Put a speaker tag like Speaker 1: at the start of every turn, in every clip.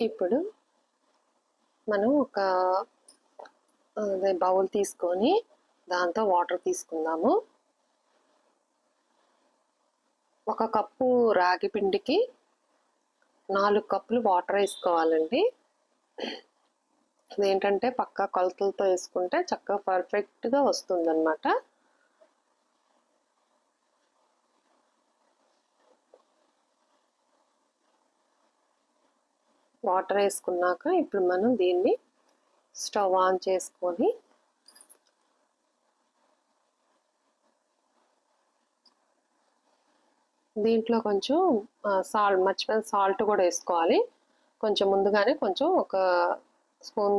Speaker 1: ఇప్పుడు మనం ఒక అదే బౌల్ తీసుకొని దాంతో వాటర్ తీసుకుందాము. ఒక కప్పు రాగి పిండికి నాలుగు కప్పులు వాటర్ వేసుకోవాలండి. ఇదేంటంటే పక్కా కొలతలతో వేసుకుంటే చక్కగా పర్ఫెక్ట్గా వస్తుందన్నమాట. వాటర్ వేసుకున్నాక ఇప్పుడు మనం దీన్ని స్టవ్ ఆన్ చేసుకొని దీంట్లో కొంచెం సాల్ట్ మర్చిపోయిన సాల్ట్ కూడా వేసుకోవాలి. కొంచెం ముందుగానే కొంచెం ఒక స్పూన్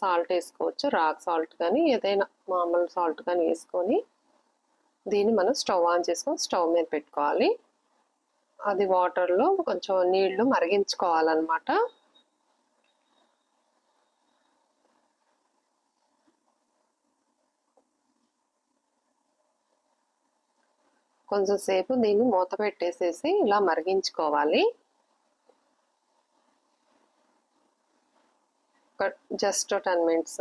Speaker 1: సాల్ట్ వేసుకోవచ్చు రాక్ సాల్ట్ కానీ ఏదైనా మామూలు సాల్ట్ కానీ వేసుకొని దీన్ని మనం స్టవ్ ఆన్ చేసుకొని స్టవ్ మీద పెట్టుకోవాలి. అది వాటర్లో కొంచెం నీళ్ళు మరిగించుకోవాలన్నమాట. కొంచెం సేపు దీన్ని మూత పెట్టేసేసి ఇలా మరిగించుకోవాలి. Just ten minutes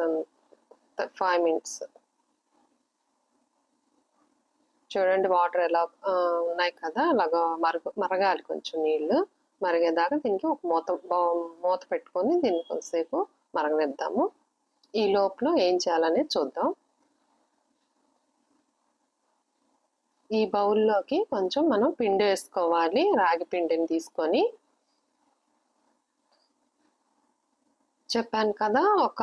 Speaker 1: five minutes చూడండి వాటర్ ఎలా ఉన్నాయి కదా అలాగా మరగ మరగాలి కొంచెం నీళ్ళు. మరిగేదాకా దీనికి ఒక మూత మూత పెట్టుకొని దీన్ని కొంతసేపు మరగనిద్దాము. ఈ లోపల ఏం చేయాలనేది చూద్దాం. ఈ బౌల్లోకి కొంచెం మనం పిండి వేసుకోవాలి రాగి పిండిని తీసుకొని. చెప్పాను కదా ఒక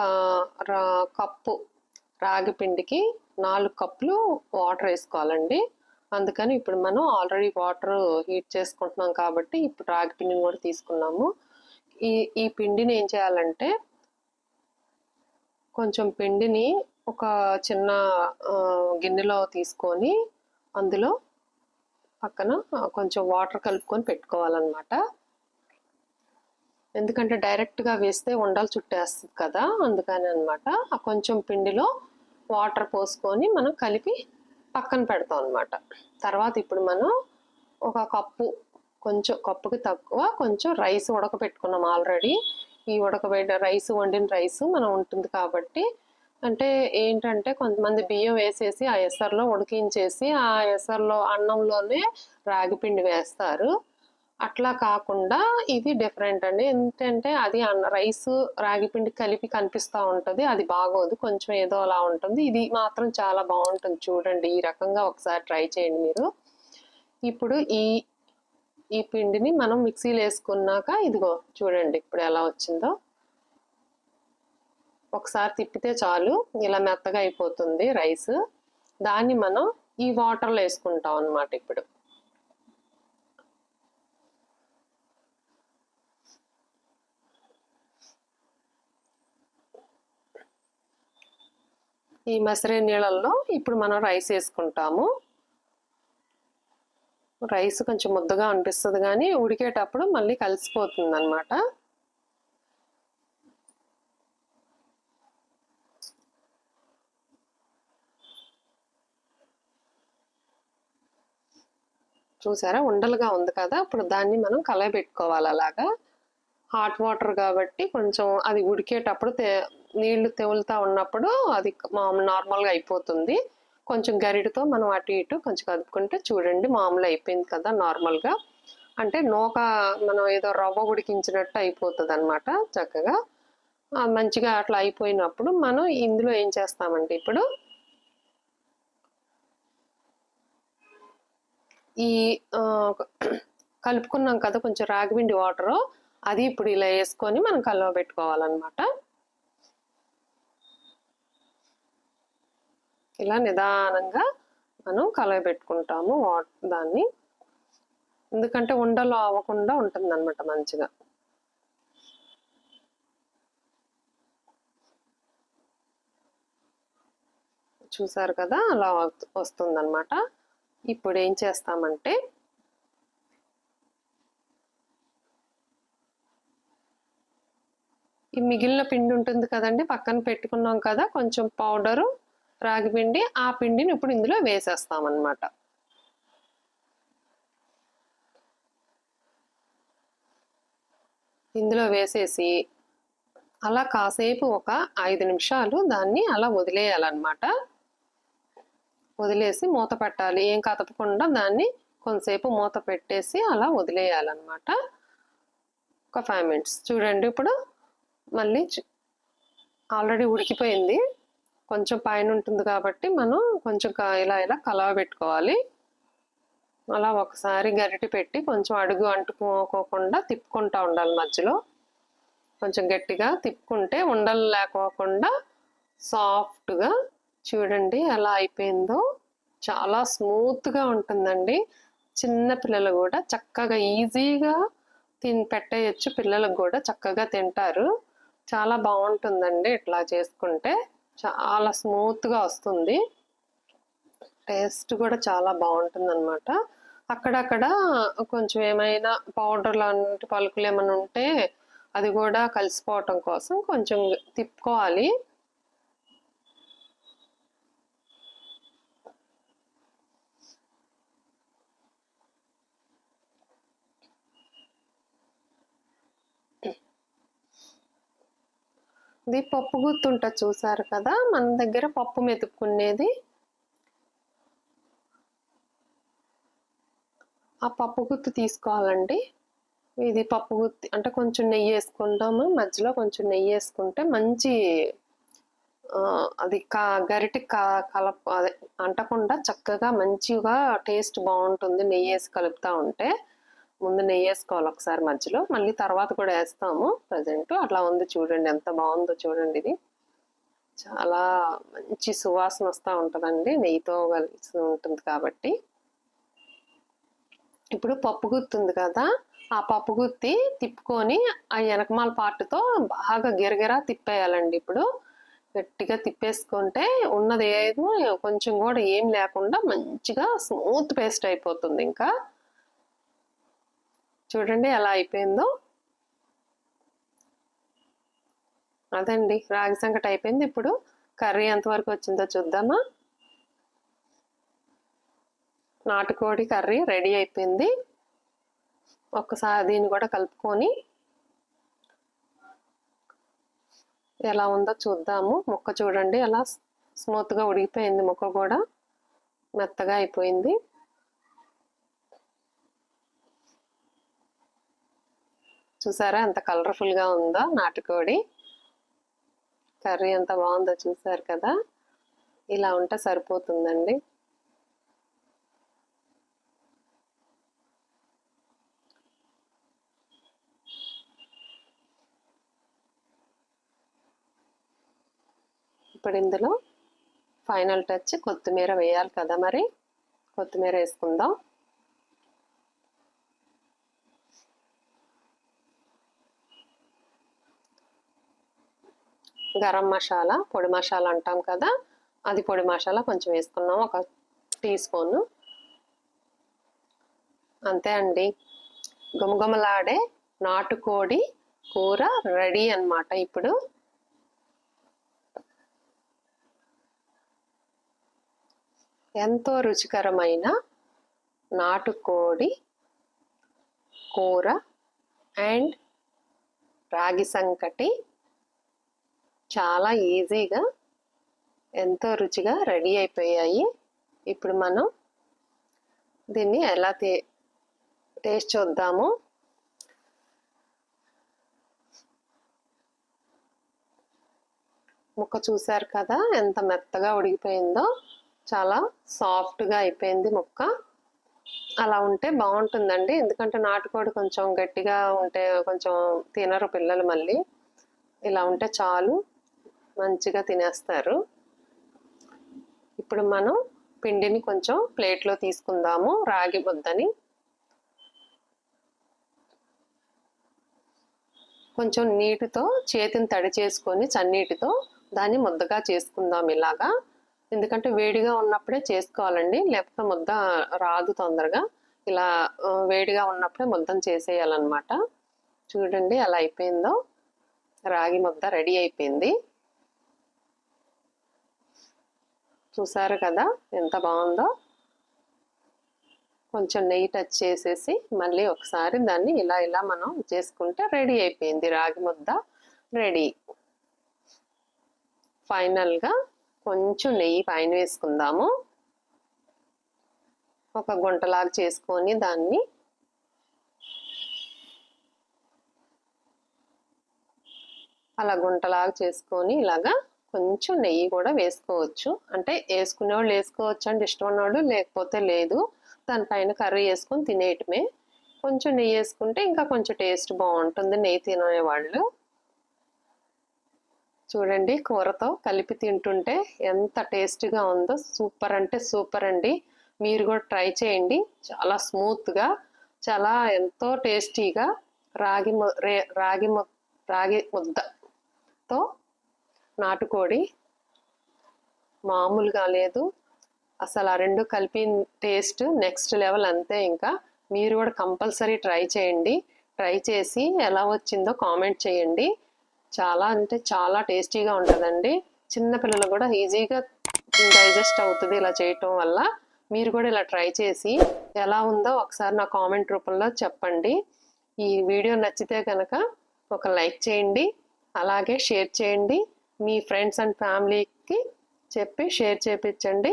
Speaker 1: కప్పు రాగి పిండికి నాలుగు కప్పులు వాటర్ వేసుకోవాలండి. అందుకని ఇప్పుడు మనం ఆల్రెడీ వాటర్ హీట్ చేసుకుంటున్నాం కాబట్టి ఇప్పుడు రాగి పిండిని కూడా తీసుకున్నాము. ఈ ఈ పిండిని ఏం చేయాలంటే కొంచెం పిండిని ఒక చిన్న గిన్నెలో తీసుకొని అందులో పక్కన కొంచెం వాటర్ కలుపుకొని పెట్టుకోవాలన్నమాట. ఎందుకంటే డైరెక్ట్గా వేస్తే ఉండలు చుట్టేస్తుంది కదా అందుకని అనమాట ఆ కొంచెం పిండిలో వాటర్ పోసుకొని మనం కలిపి పక్కన పెడతాం అనమాట తర్వాత ఇప్పుడు మనం ఒక కప్పు కొంచెం కప్పుకి తక్కువ కొంచెం రైస్ ఉడకబెట్టుకున్నాం ఆల్రెడీ ఈ ఉడకబెట్టిన రైస్ వండిన రైస్ మనం ఉంటుంది కాబట్టి అంటే ఏంటంటే కొంతమంది బియ్యం వేసేసి ఆ ఎసర్లో ఉడికించేసి ఆ ఎసర్లో అన్నంలోనే రాగిపిండి వేస్తారు. అట్లా కాకుండా ఇది డిఫరెంట్ అండి. ఏంటంటే అది రైస్ రాగి పిండి కలిపి కనిపిస్తూ ఉంటుంది. అది బాగోదు. కొంచెం ఏదో అలా ఉంటుంది. ఇది మాత్రం చాలా బాగుంటుంది చూడండి. ఈ రకంగా ఒకసారి ట్రై చేయండి మీరు. ఇప్పుడు ఈ ఈ పిండిని మనం మిక్సీలో వేసుకున్నాక ఇదిగో చూడండి ఇప్పుడు ఎలా వచ్చిందో. ఒకసారి తిప్పితే చాలు. ఇలా మెత్తగా అయిపోతుంది రైస్. దాన్ని మనం ఈ వాటర్లో వేసుకుంటాం అన్నమాట ఇప్పుడు. ఈ మసరే నీళ్ళల్లో ఇప్పుడు మనం రైస్ వేసుకుంటాము. రైస్ కొంచెం ముద్దగా అనిపిస్తుంది కానీ ఉడికేటప్పుడు మళ్ళీ కలిసిపోతుంది అనమాట చూసారా? ఉండలుగా ఉంది కదా? ఇప్పుడు దాన్ని మనం కలయబెట్టుకోవాలి అలాగా. హాట్ వాటర్ కాబట్టి కొంచెం అది ఉడికేటప్పుడు నీళ్ళు తెవులుతా ఉన్నప్పుడు అది నార్మల్గా అయిపోతుంది. కొంచెం గరిటతో మనం అటు ఇటు కొంచెం కదుపుకుంటే చూడండి మామూలు అయిపోయింది కదా నార్మల్గా అంటే నూక మనం ఏదో రవ్వ ఉడికించినట్టు అయిపోతుంది అనమాట చక్కగా మంచిగా అట్లా అయిపోయినప్పుడు మనం ఇందులో ఏం చేస్తామంటే ఇప్పుడు ఈ కలుపుకున్నాం కదా కొంచెం రాగిపిండి వాటరు అది ఇప్పుడు ఇలా వేసుకొని మనం కలవ పెట్టుకోవాలన్నమాట. ఇలా నిదానంగా మనం కలవ పెట్టుకుంటాము దాన్ని. ఎందుకంటే ఉండలు అవ్వకుండా ఉంటుంది అనమాట మంచిగా. చూసారు కదా అలా వస్తుందన్నమాట. ఇప్పుడు ఏం చేస్తామంటే ఈ మిగిలిన పిండి ఉంటుంది కదండి పక్కన పెట్టుకున్నాం కదా కొంచెం పౌడరు రాగి పిండి ఆ పిండిని ఇప్పుడు ఇందులో వేసేస్తామన్నమాట. ఇందులో వేసేసి అలా కాసేపు ఒక ఐదు నిమిషాలు దాన్ని అలా వదిలేయాలన్నమాట. వదిలేసి మూత పెట్టాలి. ఏం కదపకుండా దాన్ని కొంతసేపు మూత పెట్టేసి అలా వదిలేయాలన్నమాట. ఒక ఫైవ్ మినిట్స్ చూడండి ఇప్పుడు మళ్ళీ ఆల్రెడీ ఉడికిపోయింది. కొంచెం పైన ఉంటుంది కాబట్టి మనం కొంచెం ఇలా ఇలా కలవ పెట్టుకోవాలి అలా ఒకసారి గరిటె పెట్టి కొంచెం అడుగు అంటుకోకుండా తిప్పుకుంటా ఉండాలి మధ్యలో. కొంచెం గట్టిగా తిప్పుకుంటే ఉండలు లేకోకుండా సాఫ్ట్గా చూడండి ఎలా అయిపోయిందో. చాలా స్మూత్గా ఉంటుందండి. చిన్న పిల్లలు కూడా చక్కగా ఈజీగా తిని పెట్టేయచ్చు. పిల్లలకు కూడా చక్కగా తింటారు. చాలా బాగుంటుందండి ఇట్లా చేసుకుంటే. చాలా స్మూత్గా వస్తుంది. టేస్ట్ కూడా చాలా బాగుంటుంది అనమాట అక్కడక్కడ కొంచెం ఏమైనా పౌడర్ లాంటి పలుకులు ఏమైనా ఉంటే అది కూడా కలిసిపోవటం కోసం కొంచెం తిప్పుకోవాలి. ఇది పప్పు గుర్తుంటుంది చూసారు కదా? మన దగ్గర పప్పు మెతుక్కునేది. ఆ పప్పు గుత్తి తీసుకోవాలండి. ఇది పప్పు గుత్తి అంటే కొంచెం నెయ్యి వేసుకుంటాము. మధ్యలో కొంచెం నెయ్యి వేసుకుంటే మంచి అది కా గరిటె కా కలప అదే అంటకుండా చక్కగా మంచిగా టేస్ట్ బాగుంటుంది. నెయ్యి వేసి కలుపుతా ఉంటే. ముందు నెయ్యి వేసుకోవాలి ఒకసారి మధ్యలో. మళ్ళీ తర్వాత కూడా వేస్తాము. ప్రజెంట్ అట్లా ఉంది చూడండి ఎంత బాగుందో చూడండి ఇది. చాలా మంచి సువాసన వస్తూ ఉంటుందండి. నెయ్యితో కలిసి ఉంటుంది కాబట్టి. ఇప్పుడు పప్పు గుత్తి ఉంది కదా ఆ పప్పు గుత్తి తిప్పుకొని ఆ వెనకమాల పాటుతో బాగా గిరగిరా తిప్పేయాలండి ఇప్పుడు. గట్టిగా తిప్పేసుకుంటే ఉన్నది ఏదో కొంచెం కూడా ఏం లేకుండా మంచిగా స్మూత్ పేస్ట్ అయిపోతుంది ఇంకా. చూడండి ఎలా అయిపోయిందో. అదండి రాగి సంకట అయిపోయింది. ఇప్పుడు కర్రీ ఎంతవరకు వచ్చిందో చూద్దామా. నాటుకోడి కర్రీ రెడీ అయిపోయింది. ఒక్కసారి దీన్ని కూడా కలుపుకొని ఎలా ఉందో చూద్దాము. ముక్క చూడండి ఎలా స్మూత్గా ఉడికిపోయింది ముక్క కూడా. మెత్తగా అయిపోయింది. చూసారా? ఎంత కలర్ఫుల్గా ఉందో నాటుకోడి. కర్రీ ఎంత బాగుందో చూసారు కదా? ఇలా ఉంటే సరిపోతుందండి. ఇప్పుడు ఇందులో ఫైనల్ టచ్ కొత్తిమీర వేయాలి కదా మరి? కొత్తిమీర వేసుకుందాం. గరం మసాలా పొడి మసాలా అంటాం కదా అది పొడి మసాలా కొంచెం వేసుకున్నాం ఒక టీ స్పూన్. అంతే అండి. గుమగుమలాడే నాటుకోడి కూర రెడీ అన్నమాట ఇప్పుడు. ఎంతో రుచికరమైన నాటుకోడి కూర అండ్ రాగి సంకటి చాలా ఈజీగా ఎంతో రుచిగా రెడీ అయిపోయాయి. ఇప్పుడు మనం దీన్ని ఎలా తే టేస్ట్ చూద్దాము. ముక్క చూసారు కదా ఎంత మెత్తగా ఉడికిపోయిందో. చాలా సాఫ్ట్గా అయిపోయింది ముక్క. అలా ఉంటే బాగుంటుందండి. ఎందుకంటే నాటుకోడి కొంచెం గట్టిగా ఉంటే కొంచెం తినరు పిల్లలు మళ్ళీ. ఇలా ఉంటే చాలు. మంచిగా తినేస్తారు. ఇప్పుడు మనం పిండిని కొంచెం ప్లేట్లో తీసుకుందాము రాగి ముద్దని. కొంచెం నీటితో చేతిని తడి చేసుకొని చన్నీటితో దాన్ని ముద్దగా చేసుకుందాం ఇలాగా. ఎందుకంటే వేడిగా ఉన్నప్పుడే చేసుకోవాలండి లేకపోతే ముద్ద రాదు తొందరగా. ఇలా వేడిగా ఉన్నప్పుడే ముద్దను చేసేయాలన్నమాట. చూడండి అలా అయిపోయిందో. రాగి ముద్ద రెడీ అయిపోయింది. చూసారు కదా? ఎంత బాగుందో? కొంచెం నెయ్యి టచ్ చేసేసి మళ్ళీ ఒకసారి దాన్ని ఇలా ఇలా మనం చేసుకుంటే రెడీ అయిపోయింది. రాగి ముద్ద రెడీ. ఫైనల్గా కొంచెం నెయ్యి పైన వేసుకుందాము. ఒక గుంటలాగా చేసుకొని దాన్ని అలా గుంటలాగా చేసుకొని ఇలాగా కొంచెం నెయ్యి కూడా వేసుకోవచ్చు. అంటే వేసుకునే వాళ్ళు వేసుకోవచ్చు అంటే ఇష్టం ఉన్నవాళ్ళు లేకపోతే లేదు. దానిపైన కర్రీ వేసుకొని తినేయటమే. కొంచెం నెయ్యి వేసుకుంటే ఇంకా కొంచెం టేస్ట్ బాగుంటుంది నెయ్యి తినేవాళ్ళు. చూడండి కూరతో కలిపి తింటుంటే ఎంత టేస్టీగా ఉందో. సూపర్ అంటే సూపర్ అండి. మీరు కూడా ట్రై చేయండి. చాలా స్మూత్గా చాలా ఎంతో టేస్టీగా రాగి రే రాగి రాగి ముద్దతో నాటుకోడి మామూలుగా లేదు. అసలు ఆ రెండు కలిపి టేస్ట్ నెక్స్ట్ లెవెల్ అంతే ఇంకా. మీరు కూడా కంపల్సరీ ట్రై చేయండి. ట్రై చేసి ఎలా వచ్చిందో కామెంట్ చేయండి. చాలా అంటే చాలా టేస్టీగా ఉంటుందండి. చిన్నపిల్లలు కూడా ఈజీగా డైజెస్ట్ అవుతుంది ఇలా చేయటం వల్ల. మీరు కూడా ఇలా ట్రై చేసి ఎలా ఉందో ఒకసారి నా కామెంట్ రూపంలో చెప్పండి. ఈ వీడియో నచ్చితే కనుక ఒక లైక్ చేయండి. అలాగే షేర్ చేయండి. మీ ఫ్రెండ్స్ అండ్ ఫ్యామిలీకి చెప్పి షేర్ చేపించండి.